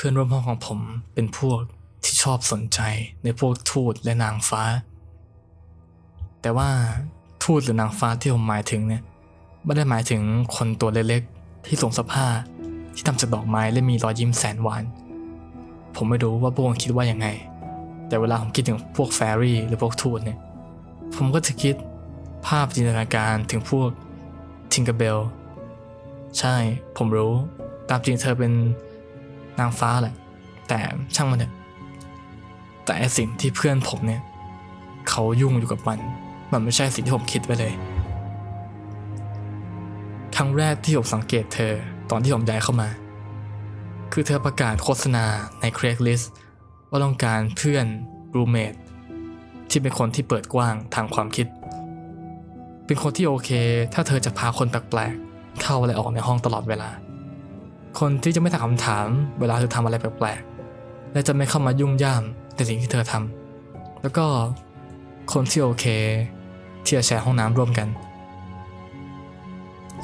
เพื่อนร่วมห้องของผมเป็นพวกที่ชอบสนใจในพวกทูตและนางฟ้า แต่ว่าทูตหรือนางฟ้าที่ผมหมายถึงเนี่ยไม่ได้หมายถึงคนตัวเล็กๆที่สวมเสภาที่ทำจากดอกไม้และมีรอยยิ้มแสนหวาน ผมไม่รู้ว่าพวกมันคิดว่ายังไง แต่เวลาผมคิดถึงพวกแฟรี่หรือพวกทูตเนี่ย ผมก็จะคิดภาพจินตนาการถึงพวกทิงเกอร์เบล ใช่ ผมรู้ ตามจริงเธอเป็น นางฟ้าแหละ แต่ช่างมันเถอะแต่สิ่งที่เพื่อนผมเนี่ย เขายุ่งอยู่กับมัน มันไม่ใช่สิ่งที่ผมคิดไว้เลย ครั้งแรกที่ผมสังเกตเธอตอนที่ผมย้ายเข้ามา คือเธอประกาศโฆษณาใน Craigslist ว่าต้องการเพื่อนรูเมทที่เป็นคนที่เปิดกว้างทางความคิด เป็นคนที่โอเค ถ้าเธอจะพาคนแปลกๆเข้าและออกในห้องตลอดเวลา คนที่จะไม่ถามคำถาม เวลาเธอทำอะไรแปลกๆ และจะไม่เข้ามายุ่งย่ามในสิ่งที่เธอทำ แล้วก็คนที่โอเคที่จะแชร์ห้องน้ำร่วมกัน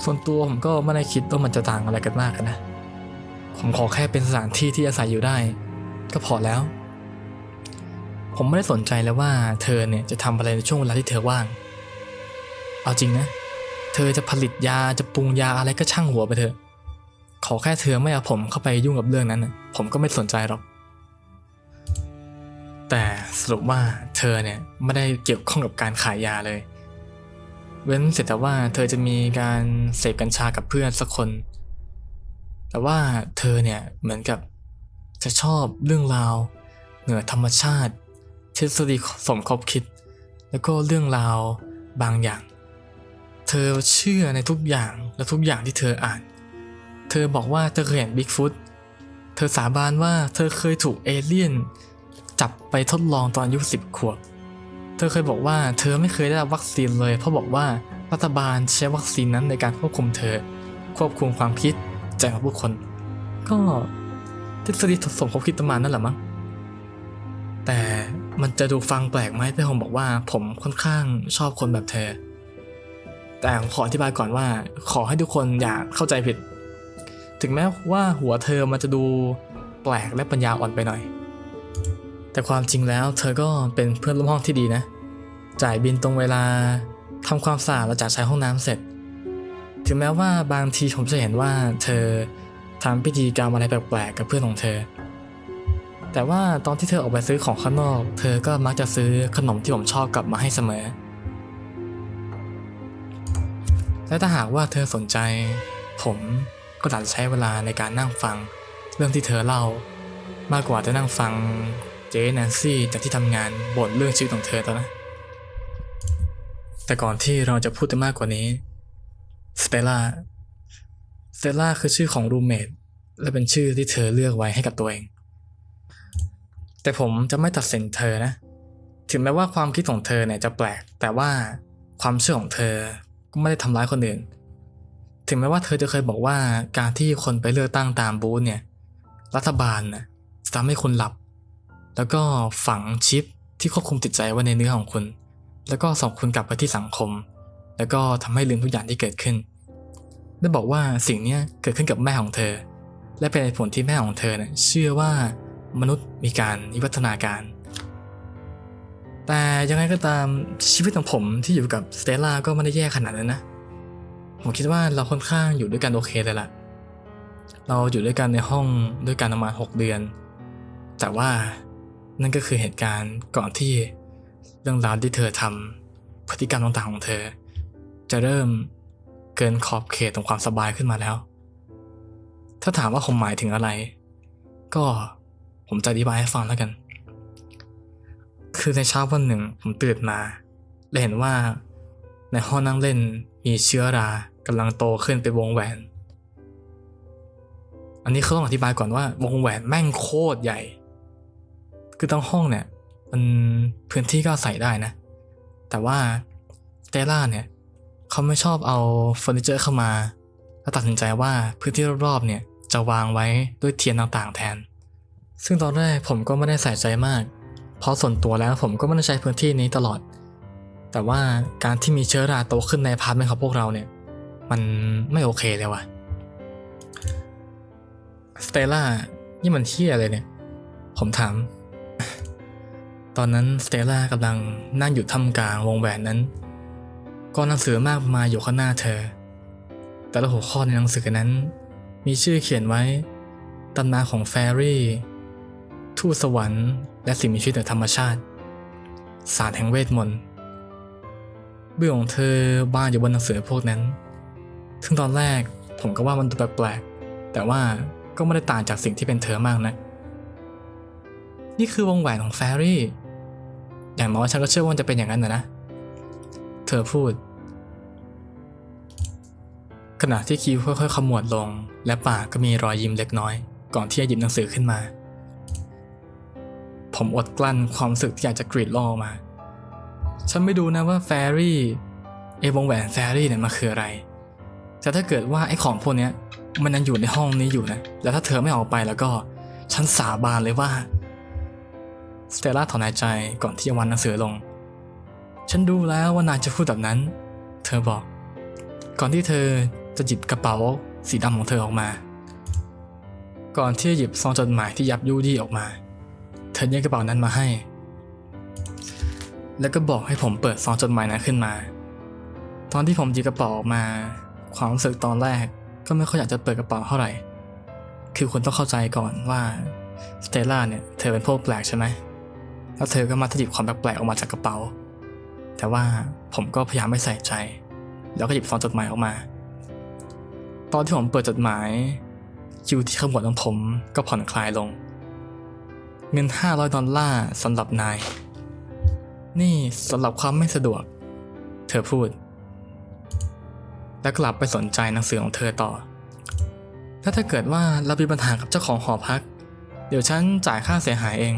ส่วนตัวผมก็ไม่ได้คิดว่ามันจะต่างอะไรกันมากนะ ผมขอแค่เป็นสถานที่ที่อาศัยอยู่ได้ ก็พอแล้ว ผมไม่ได้สนใจแล้วว่าเธอเนี่ยจะทำอะไรในช่วงเวลาที่เธอว่าง เอาจริงนะ เธอจะผลิตยาจะปรุงยาอะไรก็ช่างหัวไปเถอะ ขอแค่เธอไม่เอาผมเข้าไปยุ่งกับเรื่องนั้น ผมก็ไม่สนใจหรอก แต่สรุปว่าเธอเนี่ยไม่ได้เกี่ยวข้องกับการขายยาเลย เว้นเสร็จแต่ว่าเธอจะมีการเสพกัญชากับเพื่อนสักคน แต่ว่าเธอเนี่ยเหมือนกับจะชอบเรื่องราว เหนือธรรมชาติ ทฤษฎีสมคบคิด แล้วก็เรื่องราวบางอย่าง เธอเชื่อในทุกอย่างและทุกอย่างที่เธออ่าน ธอบอกว่าเธอเคยเห็นบิ๊กฟุต เธอสาบานว่าเธอเคยถูกเอเลี่ยน จับไปทดลองตอนอายุสิบขวบ เธอเคยบอกว่าเธอไม่เคยได้รับวัคซีนเลย เพราะบอกว่ารัฐบาลใช้วัคซีนนั้นในการควบคุมเธอ ควบคุมความคิดใจของผู้คน ก็ทฤษฎีสมคบคิดประมาณนั้นแหละมั้ง แต่มันจะดูฟังแปลกไหมที่ผมบอกว่าผมค่อนข้างชอบคนแบบเธอ แต่ผมขออธิบายก่อนว่า ขอให้ทุกคนอย่าเข้าใจผิด ถึงแม้ว่าหัวเธอมันจะดูแปลกและปัญญาอ่อนไปหน่อย แต่ความจริงแล้วเธอก็เป็นเพื่อนร่วมห้องที่ดีนะ จ่ายบินตรงเวลาทำความสะอาดหลังจากใช้ห้องน้ำเสร็จ ถึงแม้ว่าบางทีผมจะเห็นว่าเธอทำพิธีกรรมอะไรแปลกๆกับเพื่อนของเธอ แต่ว่าตอนที่เธอออกไปซื้อของข้างนอก เธอก็มักจะซื้อขนมที่ผมชอบกลับมาให้เสมอ และถ้าหากว่าเธอสนใจ ผม ก็อาจจะใช้เวลาในการนั่งฟัง เรื่องที่เธอเล่า มากกว่าจะนั่งฟังเจแนนซี่จากที่ทำงานบ่นเรื่องชีวิตของเธอตอนนะ แต่ก่อนที่เราจะพูดไปมากกว่านี้สเตล่าสเตล่าคือชื่อของรูเมทและเป็นชื่อที่เธอเลือกไว้ให้กับตัวเอง แต่ผมจะไม่ตัดสินเธอนะ ถึงแม้ว่าความคิดของเธอเนี่ยจะแปลก แต่ว่าความเชื่อของเธอก็ไม่ได้ทำร้ายคนอื่น ถึงแม้ว่าเธอจะเคยบอกว่าการที่คนไปเลือกตั้งตามบูธเนี่ย รัฐบาลนะจะทำให้คุณหลับ แล้วก็ฝังชิปที่ควบคุมจิตใจไว้ในเนื้อของคุณ แล้วก็ส่งคุณกลับไปที่สังคม แล้วก็ทำให้ลืมทุกอย่างที่เกิดขึ้น ได้บอกว่าสิ่งนี้เกิดขึ้นกับแม่ของเธอ และเป็นผลที่แม่ของเธอเนี่ยเชื่อว่ามนุษย์มีการวิวัฒนาการ แต่ยังไงก็ตามชีวิตของผมที่อยู่กับสเตลล่าก็ไม่ได้แย่ขนาดนั้นนะ ผมคิดว่าเราค่อนข้างอยู่ด้วยกันโอเคเลยล่ะ เราอยู่ด้วยกันในห้องด้วยกันประมาณ 6 เดือน แต่ว่านั่นก็คือเหตุการณ์ก่อนที่เรื่องราวที่เธอทำพฤติกรรมต่างๆของเธอ จะเริ่มเกินขอบเขตของความสบายขึ้นมาแล้ว ถ้าถามว่าผมหมายถึงอะไร ก็ผมจะอธิบายให้ฟังแล้วกัน คือในเช้าวันหนึ่งผมตื่นมาและเห็นว่าในห้องนั่งเล่นมีเชื้อรา กำลังโตขึ้นเป็นวงแหวน อันนี้เขาต้องอธิบายก่อนว่าวงแหวนแม่งโคตรใหญ่ คือทั้งห้องเนี่ย มันพื้นที่ก็ใส่ได้นะ แต่ว่าเตล่าเนี่ยเขาไม่ชอบเอาเฟอร์นิเจอร์เข้ามา แล้วตัดสินใจว่าพื้นที่รอบๆเนี่ยจะวางไว้ด้วยเทียนต่างๆแทน ซึ่งตอนแรกผมก็ไม่ได้ใส่ใจมาก เพราะส่วนตัวแล้วผมก็ไม่ได้ใช้พื้นที่นี้ตลอด แต่ว่าการที่มีเชื้อราโตขึ้นในพาร์ทเมนต์ของพวกเราเนี่ย มันไม่โอเคเลยว่ะสเตล่านี่มันเที่ยอะไรเนี่ย ผมถาม ตอนนั้นสเตล่ากำลังนั่งอยู่ท่ามกลางวงแหวนนั้นกองหนังสือมากมายอยู่ข้างหน้าเธอ แต่ละหัวข้อในหนังสือนั้น มีชื่อเขียนไว้ตำนานของแฟรี่ ทูตสวรรค์ และสิ่งมีชีวิตเหนือธรรมชาติ ศาสตร์แห่งเวทมนต์เบื้องของเธอบ้านอยู่บนหนังสือพวกนั้น ซึ่งตอนแรกผมก็ว่ามันดูแปลกๆ แต่ว่าก็ไม่ได้ต่างจากสิ่งที่เป็นเธอมากนะ นี่คือวงแหวนของแฟรี่ อย่างน้อยฉันก็เชื่อว่ามันจะเป็นอย่างนั้นนะนะ เธอพูด ขณะที่คิวค่อยๆขมวดลง และปากก็มีรอยยิ้มเล็กน้อย ก่อนที่จะหยิบหนังสือขึ้นมา ผมอดกลั้นความรู้สึกที่อยากจะกรีดร้องมา ฉันไม่ดูนะว่าแฟรี่ไอวงแหวนแฟรี่เนี่ยมันคืออะไร แต่ถ้าเกิดว่าไอ้ของพวกนี้มันยังอยู่ในห้องนี้อยู่นะ แล้วถ้าเธอไม่ออกไปแล้วก็ ฉันสาบานเลยว่า สเตลล่าถอนหายใจก่อนที่จะวางหนังสือลง ฉันดูแล้วว่านายจะพูดแบบนั้น เธอบอก ก่อนที่เธอจะหยิบกระเป๋าสีดำของเธอออกมา ก่อนที่จะหยิบซองจดหมายที่ยับยุยี่ออกมา เธอยื่นกระเป๋านั้นมาให้ แล้วก็บอกให้ผมเปิดซองจดหมายนั้นขึ้นมา ตอนที่ผมหยิบกระเป๋าออกมา ความรู้สึกตอนแรกก็ไม่ค่อยอยากจะเปิดกระเป๋าเท่าไหร่ คือคุณต้องเข้าใจก่อนว่าสเตลล่าเนี่ยเธอเป็นพวกแปลกใช่ไหมแล้วเธอก็มาถหยิบความแปลกๆออกมาจากกระเป๋า แต่ว่าผมก็พยายามไม่ใส่ใจ แล้วก็หยิบซองจดหมายออกมา ตอนที่ผมเปิดจดหมายคิวที่ขมวดของผมก็ผ่อนคลายลง เงิน 500 ดอลลาร์สำหรับนาย นี่สำหรับความไม่สะดวก เธอพูด แล้วกลับไปสนใจหนังสือของเธอต่อ ถ้าถ้าเกิดว่าเรามีปัญหากับเจ้าของหอพัก เดี๋ยวฉันจ่ายค่าเสียหายเอง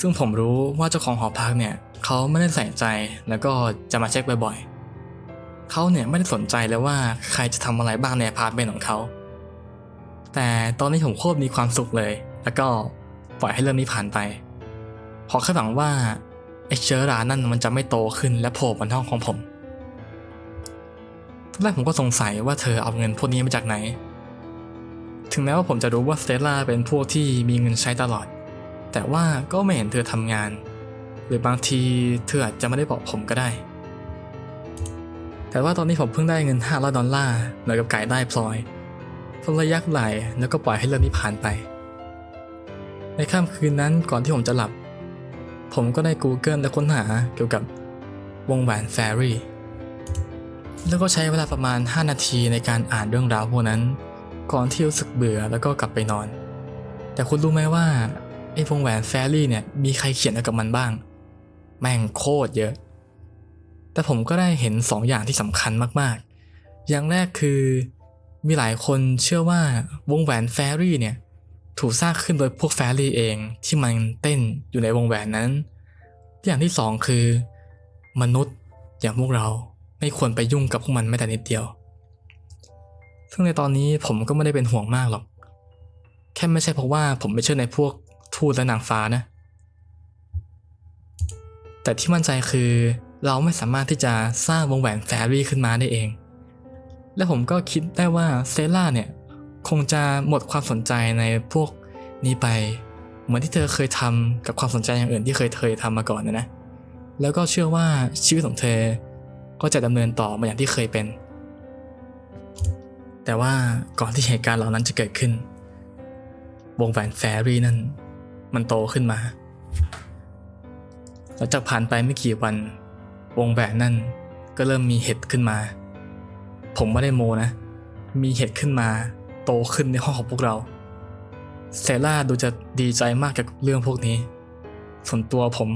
ซึ่งผมรู้ว่าเจ้าของหอพักเนี่ยเขาไม่ได้ใส่ใจแล้วก็จะมาเช็คบ่อยๆ เขาเนี่ยไม่ได้สนใจเลยว่าใครจะทำอะไรบ้างในอพาร์ตเมนต์ของเขา แต่ตอนนี้ผมโคตรมีความสุขเลย แล้วก็ปล่อยให้เรื่องนี้ผ่านไปเพราะคาดหวังว่าไอ้เชื้อรานั่นมันจะไม่โตขึ้นและโผล่บนห้องของผม แรกผมก็สงสัยว่าเธอเอาเงินพวกนี้มาจากไหน ถึงแม้ว่าผมจะรู้ว่าสเตลล่าเป็นพวกที่มีเงินใช้ตลอด แต่ว่าก็ไม่เห็นเธอทำงาน หรือบางทีเธออาจจะไม่ได้บอกผมก็ได้ แต่ว่าตอนนี้ผมเพิ่งได้เงิน500ดอลลาร์เหมือนกับไก่ได้พลอยผมเลยยักไหลแล้วก็ปล่อยให้เรื่องนี้ผ่านไป ในค่ำคืนนั้นก่อนที่ผมจะหลับ ผมก็ได้ Google และค้นหาเกี่ยวกับวงแหวนแฟรี่ แล้วก็ใช้เวลาประมาณ 5 นาทีในการอ่านเรื่องราวพวกนั้น ก่อนที่รู้สึกเบื่อแล้วก็กลับไปนอน แต่คุณรู้ไหมว่าไอ้วงแหวนแฟรี่เนี่ยมีใครเขียนอะไรกับมันบ้าง แม่งโคตรเยอะ แต่ผมก็ได้เห็นสองอย่างที่สำคัญมากๆ อย่างแรกคือมีหลายคนเชื่อว่าวงแหวนแฟรี่เนี่ยถูกสร้างขึ้นโดยพวกแฟรี่เองที่มันเต้นอยู่ในวงแหวนนั้น อย่างที่สองคือ มนุษย์อย่างพวกเรา ไม่ควรไปยุ่งกับพวกมันแม้แต่นิดเดียว ซึ่งในตอนนี้ผมก็ไม่ได้เป็นห่วงมากหรอก แค่ไม่ใช่เพราะว่าผมไม่เชื่อในพวกทูตและนางฟ้านะ แต่ที่มั่นใจคือเราไม่สามารถที่จะสร้างวงแหวนแฟรี่ขึ้นมาได้เอง และผมก็คิดได้ว่าเซล่าเนี่ยคงจะหมดความสนใจในพวกนี้ไป เหมือนที่เธอเคยทำกับความสนใจอย่างอื่นที่เคยเคยทำมาก่อนนะนะ แล้วก็เชื่อว่าชีวิตของเธอ ก็จะดำเนินต่อมาอย่างที่เคยเป็น แต่ว่าก่อนที่เหตุการณ์เหล่านั้นจะเกิดขึ้น วงแหวนแฟรี่นั่น มันโตขึ้นมา หลังจากผ่านไปไม่กี่วัน วงแหวนนั่นก็เริ่มมีเห็ดขึ้นมา ผมไม่ได้โมนะ มีเห็ดขึ้นมา โตขึ้นในห้องของพวกเรา เซล่าดูจะดีใจมากกับเรื่องพวกนี้ ส่วนตัวผม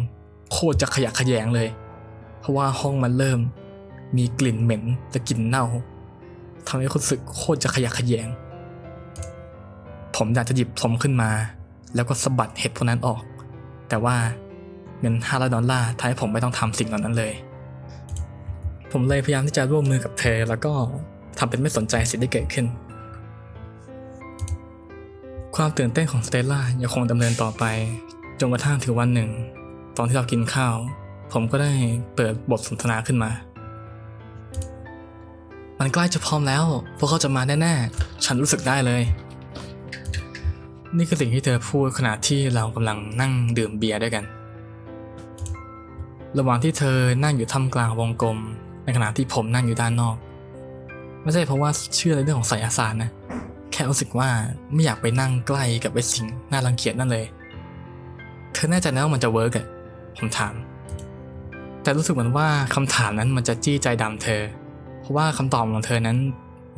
โคตรจะขยะแขยงเลย เพราะว่าห้องมันเริ่ม มีกลิ่นเหม็นและกลิ่นเน่าทำให้รู้สึกโคตรจะขยะขยง ผมอยากจะหยิบผมขึ้นมา แล้วก็สะบัดเห็ดพวกนั้นออก แต่ว่าเงิน500ดอลลาร์ทำให้ผมไม่ต้องทำสิ่งเหล่านั้นเลย ผมเลยพยายามที่จะร่วมมือกับเธอ แล้วก็ทำเป็นไม่สนใจสิ่งที่เกิดขึ้น ความตื่นเต้นของสเตลล่ายังคงดำเนินต่อไป จนกระทั่งถึงวันหนึ่ง ตอนที่เรากินข้าว ผมก็ได้เปิดบทสนทนาขึ้นมา มันใกล้จะพร้อมแล้ว พวกเขาจะมาแน่ๆ ฉันรู้สึกได้เลย นี่คือสิ่งที่เธอพูดขณะที่เรากำลังนั่งดื่มเบียร์ด้วยกัน ระหว่างที่เธอนั่งอยู่ท่ามกลางวงกลม ในขณะที่ผมนั่งอยู่ด้านนอก ไม่ใช่เพราะว่าเชื่อในเรื่องของไสยศาสตร์นะ แค่รู้สึกว่าไม่อยากไปนั่งใกล้กับไอ้สิ่งน่ารังเกียจนั่นเลย เธอแน่ใจนะว่ามันจะเวิร์กอะผมถาม แต่รู้สึกเหมือนว่าคำถามนั้นมันจะจี้ใจดำเธอ เพราะว่าคำตอบของเธอนั้น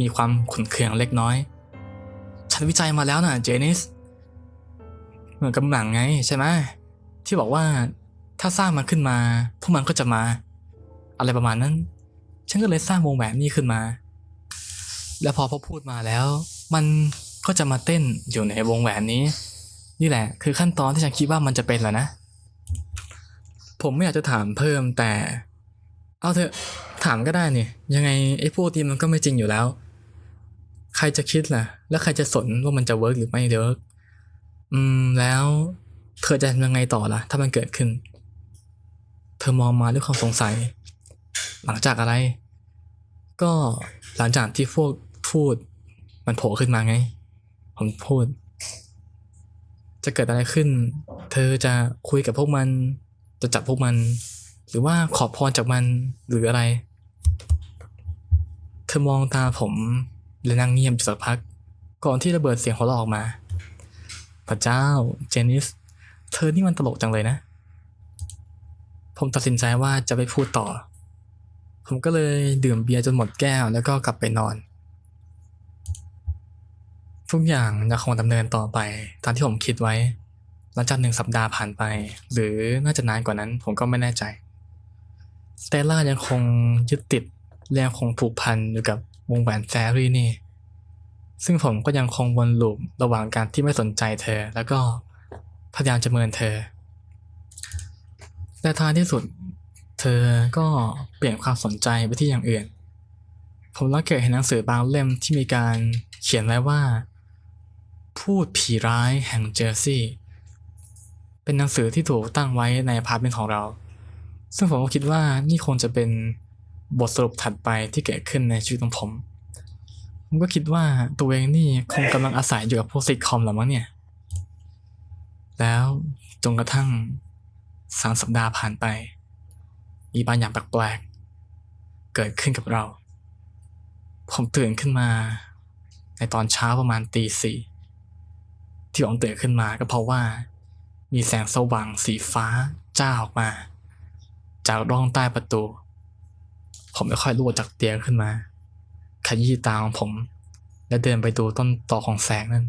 มีความขุนเคืองเล็กน้อย ฉันวิจัยมาแล้วนะเจนิส เหมือนกับหนังไงใช่ไหมที่บอกว่าถ้าสร้างมันขึ้นมา พวกมันก็จะมา อะไรประมาณนั้น ฉันก็เลยสร้างวงแหวนนี่ขึ้นมา แล้วพอเขาพูดมาแล้ว มันก็จะมาเต้นอยู่ในวงแหวนนี้ นี่แหละ คือขั้นตอนที่ฉันคิดว่ามันจะเป็นแหละนะ ผมไม่อยากจะถามเพิ่มแต่ เอาเถอะ ถามก็ได้นี่ยังไงไอ้พวกนี้มันก็ไม่จริงอยู่แล้ว ใครจะคิดล่ะ แล้วใครจะสนว่ามันจะเวิร์กหรือไม่เวิร์กอืมแล้วเธอจะทำยังไงต่อล่ะ ถ้ามันเกิดขึ้น เธอมองมาด้วยความสงสัย หลังจากอะไร ก็หลังจากที่พวกพูด มันโผล่ขึ้นมาไง ผมพูด จะเกิดอะไรขึ้น เธอจะคุยกับพวกมัน จะจับพวกมัน หรือว่าขอพรจากมันหรืออะไร เธอมองตาผมและนั่งเงียบอยู่สักพัก ก่อนที่ระเบิดเสียงหัวเราะออกมา พระเจ้าเจนิส เธอนี่มันตลกจังเลยนะ ผมตัดสินใจว่าจะไปพูดต่อ ผมก็เลยดื่มเบียร์จนหมดแก้วแล้วก็กลับไปนอนทุกอย่างยังคงดำเนินต่อไปตามที่ผมคิดไว้หลังจากหนึ่งสัปดาห์ผ่านไป หรือน่าจะนานกว่านั้นผมก็ไม่แน่ใจ สเตลล่ายังคงยึดติดและยังคงผูกพันอยู่กับวงแหวนแฟรี่นี่ ซึ่งผมก็ยังคงวนลูประหว่างการที่ไม่สนใจเธอ แล้วก็พยายามจะเมินเธอ แต่ท้ายที่สุด เธอก็เปลี่ยนความสนใจไปที่อย่างอื่น ผมสังเกตเห็นหนังสือบางเล่มที่มีการเขียนไว้ว่า พูดผีร้ายแห่งเจอร์ซีย์ เป็นหนังสือที่ถูกตั้งไว้ในพาร์ตเมนต์ของเรา ซึ่งผมก็คิดว่านี่คงจะเป็นบทสรุปถัดไปที่เกิดขึ้นในชีวิตของผม ผมก็คิดว่าตัวเองนี่คงกำลังอาศัยอยู่กับพวกซิทคอมหรือมั้งเนี่ย แล้วจนกระทั่งสามสัปดาห์ผ่านไป มีบางอย่างแปลกๆ เกิดขึ้นกับเรา ผมตื่นขึ้นมา ในตอนเช้าประมาณตีสี่ที่ผมตื่นขึ้นมาก็เพราะว่า มีแสงสว่างสีฟ้าจ้าออกมา จากร่องใต้ประตู ผมไม่ค่อยรู้จากเตียงขึ้นมา ขยี้ตาของผม และเดินไปดูต้นต่อของแสงนั้น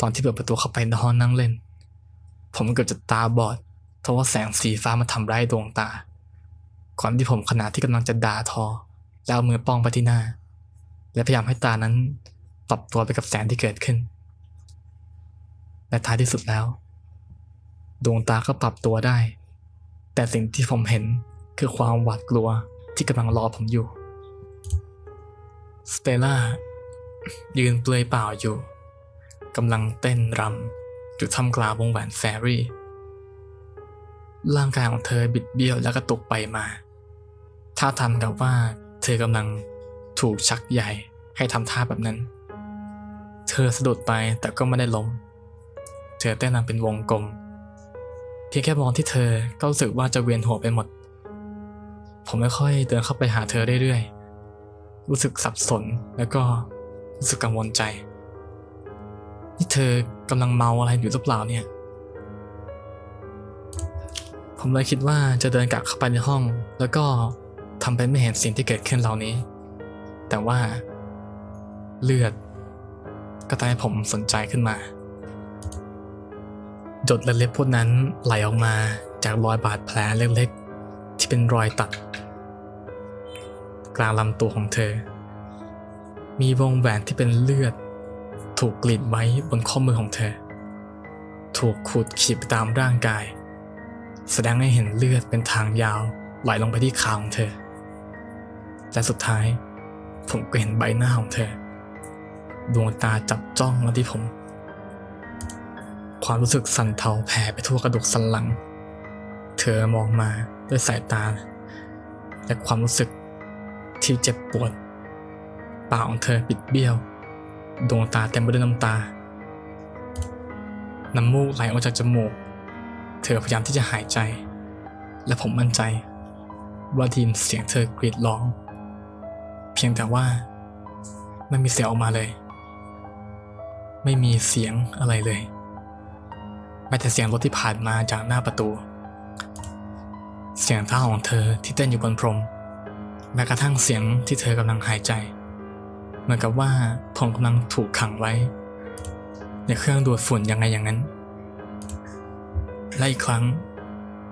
ตอนที่เปิดประตูเข้าไปในห้องนั่งเล่น ผมเกือบจะตาบอดเพราะว่าแสงสีฟ้ามาทำร้ายดวงตาก่อนที่ผมขณะที่กำลังจะด่าทอ แล้วเอามือป้องไปที่หน้า และพยายามให้ตานั้นปรับตัวไปกับแสงที่เกิดขึ้น และท้ายที่สุดแล้ว ดวงตาก็ปรับตัวได้ แต่สิ่งที่ผมเห็นคือความหวาดกลัวที่กำลังรอผมอยู่ สเตล่ายืนเปลือยเปล่าอยู่กำลังเต้นรำอยู่ท่ามกลาวงแหวนแฟรี่ ร่างกายของเธอบิดเบี้ยวและกระตุกไปมา ท่าทางกับว่าเธอกำลังถูกชักใหญ่ให้ทำท่าแบบนั้น เธอสะดุดไปแต่ก็ไม่ได้ล้ม เธอเต้นรำเป็นวงกลม เพียงแค่มองที่เธอก็รู้สึกว่าจะเวียนหัวไปหมด ผมไม่ค่อยเดินเข้าไปหาเธอเรื่อยๆ รู้สึกสับสนแล้วก็รู้สึกกังวลใจ นี่เธอกำลังเมาอะไรอยู่หรือเปล่าเนี่ย ผมเลยคิดว่าจะเดินกลับเข้าไปในห้อง แล้วก็ทำเป็นไม่เห็นสิ่งที่เกิดขึ้นเหล่านี้ แต่ว่าเลือดก็ทำให้ผมสนใจขึ้นมา หยดเล็บๆพวกนั้นไหลออกมาจากรอยบาดแผลเล็กๆ ที่เป็นรอยตัด กลางลำตัวของเธอ มีวงแหวนที่เป็นเลือด ถูกกรีดไว้บนข้อมือของเธอ ถูกขูดขีดตามร่างกาย แสดงให้เห็นเลือดเป็นทางยาวไหลลงไปที่ขาของเธอ และสุดท้าย ผมก็เห็นใบหน้าของเธอ ดวงตาจับจ้องมาที่ผม ความรู้สึกสั่นเทาแผ่ไปทั่วกระดูกสันหลัง เธอมองมาด้วยสายตา และความรู้สึกที่เจ็บปวดปากของเธอปิดเบี้ยว ดวงตาเต็มไปด้วยน้ำตา น้ำมูกไหลออกจากจมูก เธอพยายามที่จะหายใจ และผมมั่นใจ ว่าไดยินเสียงเธอกรีดร้อง เพียงแต่ว่าไม่มีเสียงออกมาเลย ไม่มีเสียงอะไรเลย แม้แต่เสียงรถที่ผ่านมาจากหน้าประตู เสียงเท้าของเธอที่เต้นอยู่บนพรม แม้กระทั่งเสียงที่เธอกำลังหายใจ เหมือนกับว่าผมกำลังถูกขังไว้ในเครื่องดูดฝุ่นยังไงอย่างนั้น และอีกครั้ง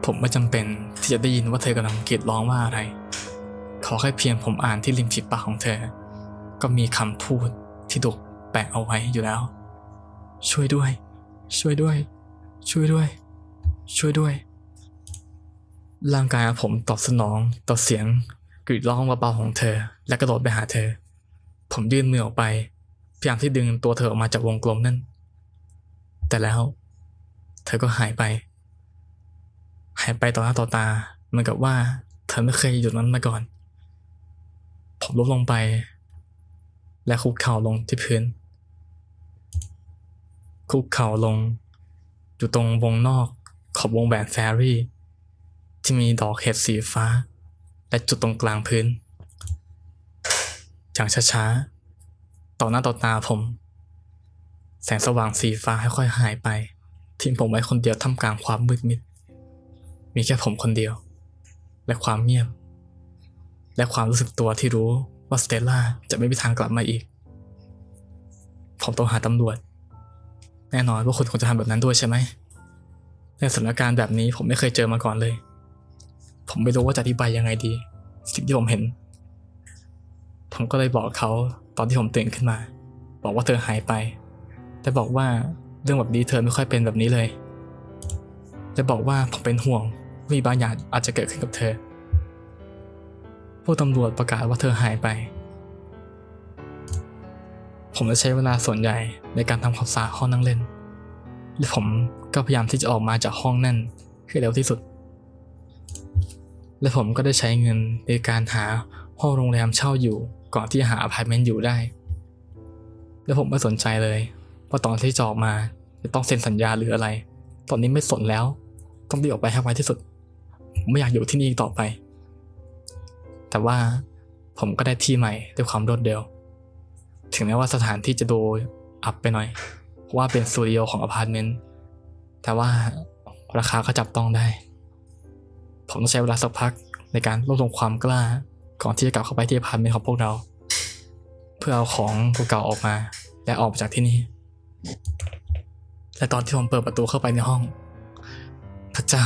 ผมไม่จำเป็นที่จะได้ยินว่าเธอกำลังกรีดร้องว่าอะไร ขอแค่เพียงผมอ่านที่ริมฝีปากของเธอ ก็มีคำพูดที่ถูกแปะเอาไว้อยู่แล้ว ช่วยด้วย ช่วยด้วย ช่วยด้วย ช่วยด้วย ร่างกายของผมตอบสนองต่อเสียงกรีดร้องเบาๆของเธอ และกระโดดไปหาเธอ ผมยื่นมือออกไปพยายามที่ดึงตัวเธอออกมาจากวงกลมนั่น แต่แล้ว เธอก็หายไป หายไปต่อหน้าต่อตาเหมือนกับว่า เธอไม่เคยอยู่นั้นมาก่อน ผมล้มลงไป และคุกเข่าลงที่พื้น คุกเข่าลง อยู่ตรงวงนอกขอบวงแหวนแฟรี่ ที่มีดอกเห็ดสีฟ้า และจุดตรงกลางพื้น อย่างช้าๆ ต่อหน้าต่อตาผม แสงสว่างสีฟ้าค่อยๆหายไปทิ้งผมไว้คนเดียวท่ามกลางความมืดมิด มีแค่ผมคนเดียว และความเงียบ และความรู้สึกตัวที่รู้ว่าสเตลล่าจะไม่มีทางกลับมาอีก ผมต้องหาตำรวจ แน่นอนว่าคุณคงจะทำแบบนั้นด้วยใช่ไหมในสถานการณ์แบบนี้ผมไม่เคยเจอมาก่อนเลย ผมไม่รู้ว่าจะอธิบายยังไงดี สิ่งที่ผมเห็น ผมก็เลยบอกเขาตอนที่ผมตื่นขึ้นมา บอกว่าเธอหายไป แต่บอกว่าเรื่องแบบนี้เธอไม่ค่อยเป็นแบบนี้เลยแต่บอกว่าผมเป็นห่วงมีบางอย่างอาจจะเกิดขึ้นกับเธอ ผู้ตำรวจประกาศว่าเธอหายไป ผมจะใช้เวลาส่วนใหญ่ในการทำความสะอาดห้องนั่งเล่น และผมก็พยายามที่จะออกมาจากห้องนั่นให้เร็วที่สุด และผมก็ได้ใช้เงินในการหาห้องโรงแรมเช่าอยู่ ก่อนที่จะหาอพาร์ตเมนต์อยู่ได้ และผมไม่สนใจเลยว่าตอนที่จะออกมาจะต้องเซ็นสัญญาหรืออะไร ตอนนี้ไม่สนแล้ว ต้องรีบออกไปให้ไวที่สุดผมไม่อยากอยู่ที่นี่อีกต่อไป แต่ว่าผมก็ได้ที่ใหม่ด้วยความรวดเร็ว ถึงแม้ว่าสถานที่จะดูอับไปหน่อยเพราะว่าเป็นสตูดิโอของอพาร์ตเมนต์ แต่ว่าราคาก็จับต้องได้ ผมต้องใช้เวลาสักพักในการรวบรวมความกล้า ก่อนที่จะกลับเข้าไปที่อพาร์ตเมนต์ของพวกเรา เพื่อเอาของเก่าออกมา และออกจากที่นี่ และตอนที่ผมเปิดประตูเข้าไปในห้อง พระเจ้า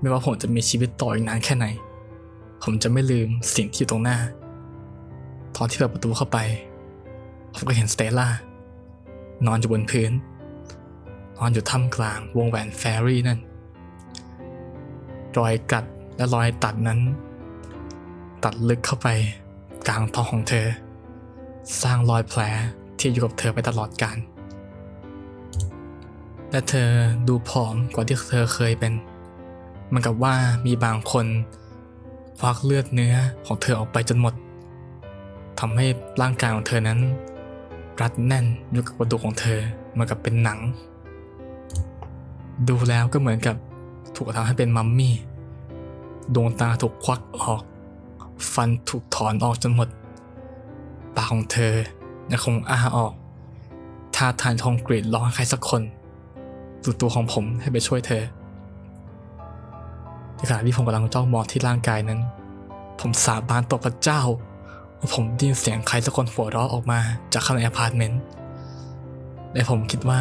ไม่ว่าผมจะมีชีวิตต่ออีกนานแค่ไหน ผมจะไม่ลืมสิ่งที่อยู่ตรงหน้า ตอนที่เปิดประตูเข้าไป ผมก็เห็นสเตลล่านอนอยู่บนพื้น นอนอยู่ท่ามกลางวงแหวนแฟรี่นั่น รอยกัดและรอยตัดนั้น ตัดลึกเข้าไปกลางท้องของเธอ สร้างรอยแผลที่อยู่กับเธอไปตลอดกาลและเธอดูผอมกว่าที่เธอเคยเป็น มันกับว่ามีบางคนควักเลือดเนื้อของเธอออกไปจนหมด ทำให้ร่างกายของเธอนั้น รัดแน่นอยู่กับกระดูกของเธอเหมือนกับเป็นหนัง ดูแล้วก็เหมือนกับถูกทำให้เป็นมัมมี่ดวงตาถูกควักออก ฟันถูกถอนออกจนหมดปากของเธอยังคงอ้าออกท่าทางทองกรีดร้องใครสักคนดูตัวของผมให้ไปช่วยเธอในขณะที่ผมกำลังจ้องมองที่ร่างกายนั้น ผมสาบานต่อพระเจ้า ผมได้ยินเสียงใครสักคนหัวเราะออกมาจากข้างในอพาร์ตเมนต์และผมคิดว่า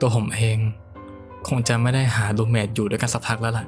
ตัวผมเอง คงจะไม่ได้หาดูเมทอยู่ด้วยกันสักพักแล้วล่ะ